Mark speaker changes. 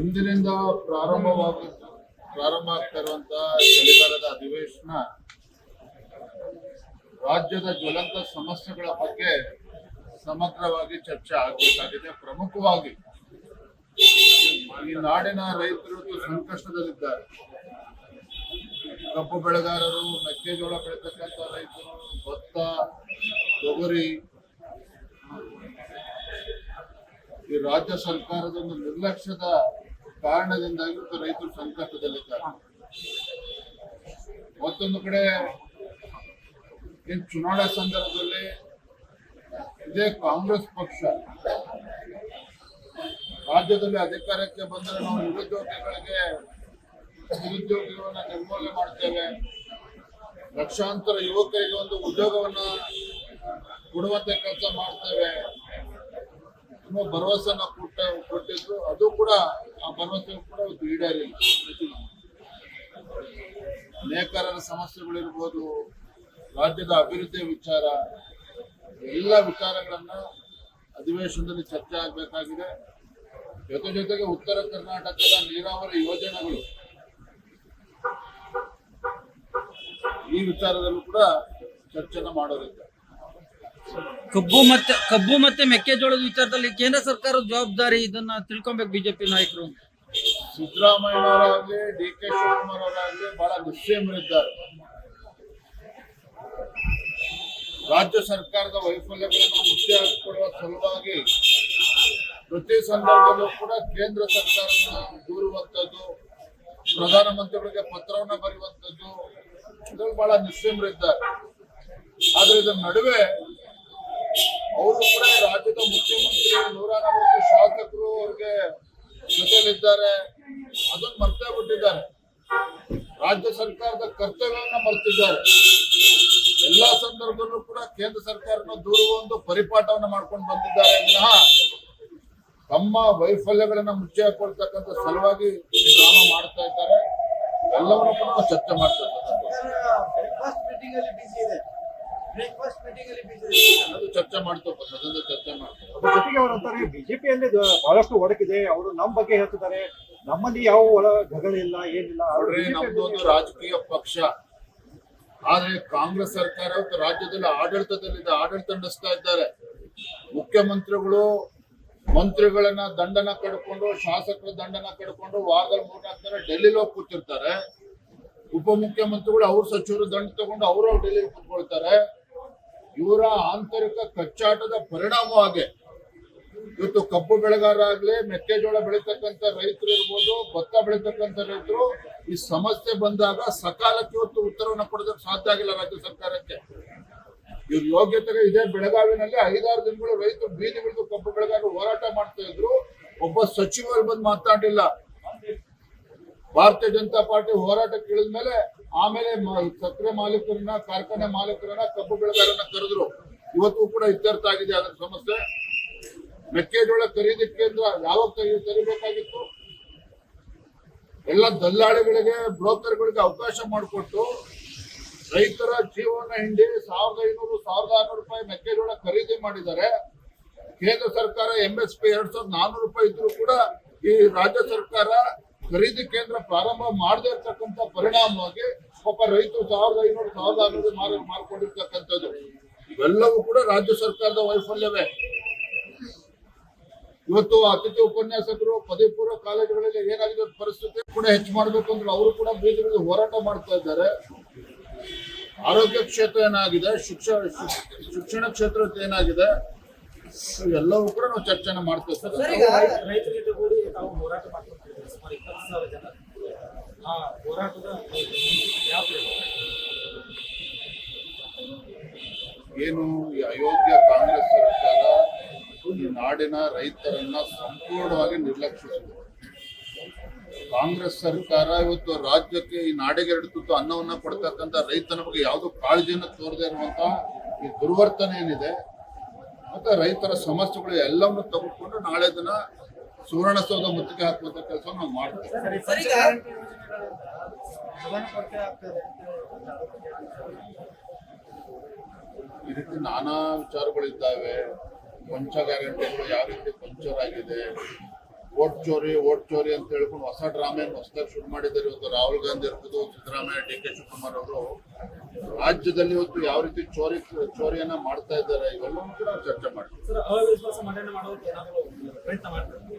Speaker 1: ಇಂದಿನಿಂದ ಪ್ರಾರಂಭವಾಗ ಪ್ರಾರಂಭ ಆಗ್ತಾ ಇರುವಂತಹ ಚಳಿಗಾಲದ ಅಧಿವೇಶನ ರಾಜ್ಯದ ಜ್ವಲಂತ ಸಮಸ್ಯೆಗಳ ಬಗ್ಗೆ ಸಮಗ್ರವಾಗಿ ಚರ್ಚೆ ಆಗಬೇಕಾಗಿದೆ. ಪ್ರಮುಖವಾಗಿ ಈ ನಾಡಿನ ರೈತರು ಸಂಕಷ್ಟದಲ್ಲಿದ್ದಾರೆ. ಕಬ್ಬು ಬೆಳೆಗಾರರು, ಮೆಕ್ಕೆಜೋಳ ಬೆಳೀತಕ್ಕಂಥ ರೈತರು, ಭತ್ತ, ತೊಗರಿ ಈ ರಾಜ್ಯ ಸರ್ಕಾರದ ಒಂದು ನಿರ್ಲಕ್ಷ್ಯದ ಕಾರಣದಿಂದಾಗಿ ರೈತರು ಸಂಕಷ್ಟದಲ್ಲಿದ್ದಾರೆ. ಮತ್ತೊಂದು ಕಡೆ ಚುನಾವಣಾ ಸಂದರ್ಭದಲ್ಲಿ ಇದೇ ಕಾಂಗ್ರೆಸ್ ಪಕ್ಷ ರಾಜ್ಯದಲ್ಲಿ ಅಧಿಕಾರಕ್ಕೆ ಬಂದರೆ ನಾವು ನಿರುದ್ಯೋಗಿಗಳಿಗೆ ನಿರುದ್ಯೋಗಿಗಳನ್ನ ನಿರ್ಮೂಲನೆ ಮಾಡ್ತೇವೆ. ಲಕ್ಷಾಂತರ ಯುವಕರಿಗೆ ಒಂದು ಉದ್ಯೋಗವನ್ನ ಕೊಡುವಂತೆ ಕೆಲಸ ಮಾಡ್ತೇವೆ ಭರವಸೆನ ಕೊಟ್ಟ ಕೊಟ್ಟಿದ್ರು. ಅದು ಕೂಡ ಆ ಭರವಸೆ ಕೂಡ ಇವತ್ತು ಈಡೇರಿಲ್ಲ ನೇಕಾರರ ಸಮಸ್ಯೆಗಳಿರ್ಬೋದು, ರಾಜ್ಯದ ಅಭಿವೃದ್ಧಿಯ ವಿಚಾರ, ಎಲ್ಲ ವಿಚಾರಗಳನ್ನ ಅಧಿವೇಶನದಲ್ಲಿ ಚರ್ಚೆ ಆಗಬೇಕಾಗಿದೆ. ಜೊತೆ ಜೊತೆಗೆ ಉತ್ತರ ಕರ್ನಾಟಕದ ನೀರಾವರಿ ಯೋಜನೆಗಳು. ಈ ವಿಚಾರದಲ್ಲೂ ಕೂಡ ಚರ್ಚೆನ ಮಾಡೋದಿದೆ
Speaker 2: ಕಬ್ಬು ಮತ್ತೆ ಕಬ್ಬು ಮತ್ತೆ ಮೆಕ್ಕೆಜೋಳದ ವಿಚಾರದಲ್ಲಿ ಕೇಂದ್ರ ಸರ್ಕಾರದ ಜವಾಬ್ದಾರಿ, ಇದನ್ನ ತಿಳ್ಕೊಬೇಕು ಬಿಜೆಪಿ ನಾಯಕರು.
Speaker 1: ಸಿದ್ದರಾಮಯ್ಯನವರಾಗ್ಲಿ ಡಿ ಕೆ ಶಿವಕುಮಾರ್ ಅವರಾಗ್ಲಿ ಬಹಳ ಮಾಡಿದ್ದಾರೆ ರಾಜ್ಯ ಸರ್ಕಾರದ ವೈಫಲ್ಯಗಳನ್ನು ಮುಚ್ಚಿ ಹಾಕಿಕೊಡುವ ಸಲುವಾಗಿ ಪ್ರತಿ ಸಂದರ್ಭದಲ್ಲೂ ಕೂಡ ಕೇಂದ್ರ ಸರ್ಕಾರವನ್ನು ದೂರುವಂಥದ್ದು, ಪ್ರಧಾನಮಂತ್ರಿಗಳಿಗೆ ಪತ್ರವನ್ನು ಬರೆಯುವಂಥದ್ದು, ಇದ್ರಲ್ಲಿ ಬಹಳ ನಿಶ್ಚಯಮರಿದ್ದಾರೆ ಆದರೆ ಇದರ ನಡುವೆ ಅವರು ಕೂಡ ರಾಜ್ಯದ ಮುಖ್ಯಮಂತ್ರಿ ನೂರ ನಲವತ್ತು ಶಾಸಕರು ಅವ್ರಿಗೆ ಜೊತೆಲಿದ್ದಾರೆ. ಅದನ್ನ ಮರ್ತೇ ಬಿಟ್ಟಿದ್ದಾರೆ ರಾಜ್ಯ ಸರ್ಕಾರದ ಕರ್ತವ್ಯವನ್ನ ಮರ್ತಿದ್ದಾರೆ. ಎಲ್ಲಾ ಸಂದರ್ಭದಲ್ಲೂ ಕೂಡ ಕೇಂದ್ರ ಸರ್ಕಾರನ ದೂರ ಒಂದು ಪರಿಪಾಠವನ್ನ ಮಾಡ್ಕೊಂಡು ಬಂದಿದ್ದಾರೆ. ವಿನಃ ತಮ್ಮ ವೈಫಲ್ಯಗಳನ್ನ ಮುಚ್ಚಿ ಹಾಕೊಳ್ತಕ್ಕಂಥ ಸಲುವಾಗಿ ಡ್ರಾಮಾ ಮಾಡ್ತಾ ಇದ್ದಾರೆ. ಎಲ್ಲವನ್ನೂ ಕೂಡ ಚರ್ಚೆ ಮಾಡ್ತಾ ಇದ್ದಾರೆ ಅದು ಚರ್ಚೆ ಚರ್ಚೆ ಮಾಡ್ತಾರೆ
Speaker 3: ಅದ್ರ ಜೊತೆಗೆ ಅವರು ಅಂತಾರೆ ಬಿಜೆಪಿಯಲ್ಲಿ ಬಹಳಷ್ಟು ಒಡಕಿದೆ ಅವರು ನಮ್ಮ ಬಗ್ಗೆ ಹೇಳ್ತಿದ್ದಾರೆ. ನಮ್ಮಲ್ಲಿ ಯಾವ ಒಳ ಜಗಳಿಲ್ಲ ಏನಿಲ್ಲ. ಅವ್ರು
Speaker 1: ನೋಡ್ರಿ
Speaker 3: BJP
Speaker 1: ನಮ್ದು ಒಂದು ರಾಜಕೀಯ ಪಕ್ಷ. ಆದ್ರೆ ಕಾಂಗ್ರೆಸ್ ಸರ್ಕಾರ ಇವತ್ತು ರಾಜ್ಯದಲ್ಲಿ ಆಡಳಿತದಲ್ಲಿದೆ ಆಡಳಿತ ನಡೆಸ್ತಾ ಇದ್ದಾರೆ. ಮುಖ್ಯಮಂತ್ರಿಗಳು ಮಂತ್ರಿಗಳನ್ನ ದಂಡನ ಕಡ್ಕೊಂಡು ಶಾಸಕರ ದಂಡನ ಕಡ್ಕೊಂಡು ವಾರದಲ್ಲಿ ಮೂರ್ನಾಲ್ಕು ದಿನ ಡೆಲ್ಲಿ ಹೋಗಿ ಕೂತಿರ್ತಾರೆ. ಉಪಮುಖ್ಯಮಂತ್ರಿಗಳು ಅವ್ರ ಸಚಿವರು ದಂಡ ತಗೊಂಡು ಅವರು ಡೆಲ್ಲಿ ಕೂತ್ಕೊಳ್ತಾರೆ. ಇವರ ಆಂತರಿಕ ಕಚ್ಚಾಟದ ಪರಿಣಾಮವಾಗಿ ಇವತ್ತು ಕಬ್ಬು ಬೆಳೆಗಾರ ಆಗ್ಲಿ ಮೆಕ್ಕೆಜೋಳ ಬೆಳೀತಕ್ಕಂಥ ರೈತರು ಇರ್ಬೋದು, ಭತ್ತ ಬೆಳೀತಕ್ಕಂಥ ರೈತರು, ಈ ಸಮಸ್ಯೆ ಬಂದಾಗ ಸಕಾಲಕ್ಕೆ ಇವತ್ತು ಉತ್ತರವನ್ನು ಕೊಡೋದಕ್ಕೆ ಸಾಧ್ಯ ಆಗಿಲ್ಲ ರಾಜ್ಯ ಸರ್ಕಾರಕ್ಕೆ. ಇವ್ರ ಯೋಗ್ಯತೆಗೆ ಇದೇ ಬೆಳಗಾವಿನಲ್ಲಿ ಐದಾರು ದಿನಗಳು ರೈತರು ಬೀದಿ ಬಿಡಿದು ಕಬ್ಬು ಬೆಳೆಗಾರರು ಹೋರಾಟ ಮಾಡ್ತಾ ಇದ್ರು. ಒಬ್ಬ ಸಚಿವರು ಬಂದು ಮಾತಾಡಿಲ್ಲ ಭಾರತೀಯ ಜನತಾ ಪಾರ್ಟಿ ಹೋರಾಟಕ್ಕೆ ಇಳಿದ ಮೇಲೆ ಆಮೇಲೆ ಸಕ್ಕರೆ ಮಾಲೀಕರನ್ನ, ಕಾರ್ಖಾನೆ ಮಾಲೀಕರನ್ನ, ಕಬ್ಬು ಬೆಳೆಗಾರನ್ನ ಕರೆದ್ರು. ಇವತ್ತು ಕೂಡ ಇತ್ಯರ್ಥ ಆಗಿದೆ ಅದರ ಸಮಸ್ಯೆ. ಮೆಕ್ಕೆಜೋಳ ಖರೀದಿ ಕೇಂದ್ರ ಯಾವಾಗ ತೆಗಿಬೇಕಾಗಿತ್ತು ಎಲ್ಲ ದಲ್ಲಾಳಿಗಳಿಗೆ, ಬ್ರೋಕರ್ಗಳಿಗೆ ಅವಕಾಶ ಮಾಡಿಕೊಟ್ಟು ರೈತರ ಜೀವನ ಹಿಂಡಿ ಸಾವಿರದ ಐನೂರು, ಸಾವಿರದ ಆರ್ನೂರು ರೂಪಾಯಿ ಮೆಕ್ಕೆಜೋಳ ಖರೀದಿ ಮಾಡಿದ್ದಾರೆ ಕೇಂದ್ರ ಸರ್ಕಾರ ಎಂ ಎಸ್ ಪಿ ಎರಡ್ ಸಾವಿರದ ನಾನ್ನೂರು ರೂಪಾಯಿ ಇದ್ರು ಕೂಡ ಈ ರಾಜ್ಯ ಸರ್ಕಾರ ಖರೀದಿ ಕೇಂದ್ರ ಪ್ರಾರಂಭ ಮಾಡದೇ ಇರ್ತಕ್ಕಂಥ ಪರಿಣಾಮವಾಗಿ ಒಬ್ಬ ರೈತರು ಸಾವಿರದ ಐನೂರು ಸಾವಿರದ ಆರ್ನೂರು ಮಾರ ಮಾರ್ಕೊಂಡಿರ್ತಕ್ಕಂಥದ್ದು. ಇವೆಲ್ಲವೂ ಕೂಡ ರಾಜ್ಯ ಸರ್ಕಾರದ ವೈಫಲ್ಯವೇ. ಇವತ್ತು ಅತಿಥಿ ಉಪನ್ಯಾಸಕರು ಪದವಿ ಪೂರ್ವ ಕಾಲೇಜುಗಳಲ್ಲಿ ಏನಾಗಿದೆ ಪರಿಸ್ಥಿತಿ ಕೂಡ ಹೆಚ್ಚು ಮಾಡಬೇಕು ಅಂದ್ರೆ ಅವರು ಕೂಡ ಬೀದಿಗಿಳಿದು ಹೋರಾಟ ಮಾಡ್ತಾ ಇದ್ದಾರೆ. ಆರೋಗ್ಯ ಕ್ಷೇತ್ರ ಏನಾಗಿದೆ? ಶಿಕ್ಷಣ ಶಿಕ್ಷಣ ಕ್ಷೇತ್ರ ಏನಾಗಿದೆ? ಎಲ್ಲವೂ ಕೂಡ ನಾವು ಚರ್ಚೆನ ಮಾಡ್ತೇವೆ
Speaker 4: ಸರ್
Speaker 5: ಸಾವಿರ ಜನ. ಆ ಹೋರಾಟದ
Speaker 1: ಏನು ಈ ಅಯೋಗ್ಯ ಕಾಂಗ್ರೆಸ್ ಸರ್ಕಾರ ಈ ನಾಡಿನ ರೈತರನ್ನ ಸಂಪೂರ್ಣವಾಗಿ ನಿರ್ಲಕ್ಷಿಸಿದೆ. ಕಾಂಗ್ರೆಸ್ ಸರ್ಕಾರ ಇವತ್ತು ರಾಜ್ಯಕ್ಕೆ ಈ ನಾಡಿಗೆ ಎರಡು ತುತ್ತು ಅನ್ನವನ್ನ ಕೊಡ್ತಕ್ಕಂಥ ರೈತನ ಬಗ್ಗೆ ಯಾವುದು ಕಾಳಜಿಯನ್ನು ತೋರದೆ ಇರುವಂತ ಈ ದುರ್ವರ್ತನೆ ಏನಿದೆ, ಮತ್ತೆ ರೈತರ ಸಮಸ್ಯೆಗಳು ಎಲ್ಲವನ್ನು ತೆಗೆದುಕೊಂಡು ನಾಳೆ ದಿನ ಸುವರ್ಣಸೌಧ ಮುತ್ತಿಗೆ ಹಾಕುವಂತ ಕೆಲಸ ನಾವು ಮಾಡ್ತೇವೆ. ಈ ರೀತಿ ನಾನಾ ವಿಚಾರಗಳಿದ್ದಾವೆ. ಪಂಚ ಗ್ಯಾರಂಟಿಗಳು ಯಾವ ರೀತಿ ಪಂಚರ್ ಆಗಿದೆ. ಓಟ್ ಚೋರಿ ಓಟ್ ಚೋರಿ ಅಂತ ಹೇಳ್ಕೊಂಡು ಹೊಸ ಡ್ರಾಮೆಯನ್ನು ಹೊಸದಾಗಿ ಶುರು ಮಾಡಿದ್ದಾರೆ. ಇವತ್ತು ರಾಹುಲ್ ಗಾಂಧಿ ಇರ್ಬೋದು ಸಿದ್ದರಾಮಯ್ಯ ಡಿ ಕೆ ಶಿವಕುಮಾರ್ ಅವರು. ರಾಜ್ಯದಲ್ಲಿ ಇವತ್ತು ಯಾವ ರೀತಿ ಚೋರಿ ಚೋರಿಯನ್ನ ಮಾಡ್ತಾ ಇದ್ದಾರೆ ಇವೆಲ್ಲವೂ ಕೂಡ ಚರ್ಚೆ ಮಾಡ್ತೀವಿ.
Speaker 5: ಸರ್ ಅವಿಶ್ವಾಸ ಮಂಡನೆ ಮಾಡೋದಕ್ಕೆ ಏನಾದರೂ ಪ್ರಯತ್ನ ಮಾಡ್ತಾರೆ?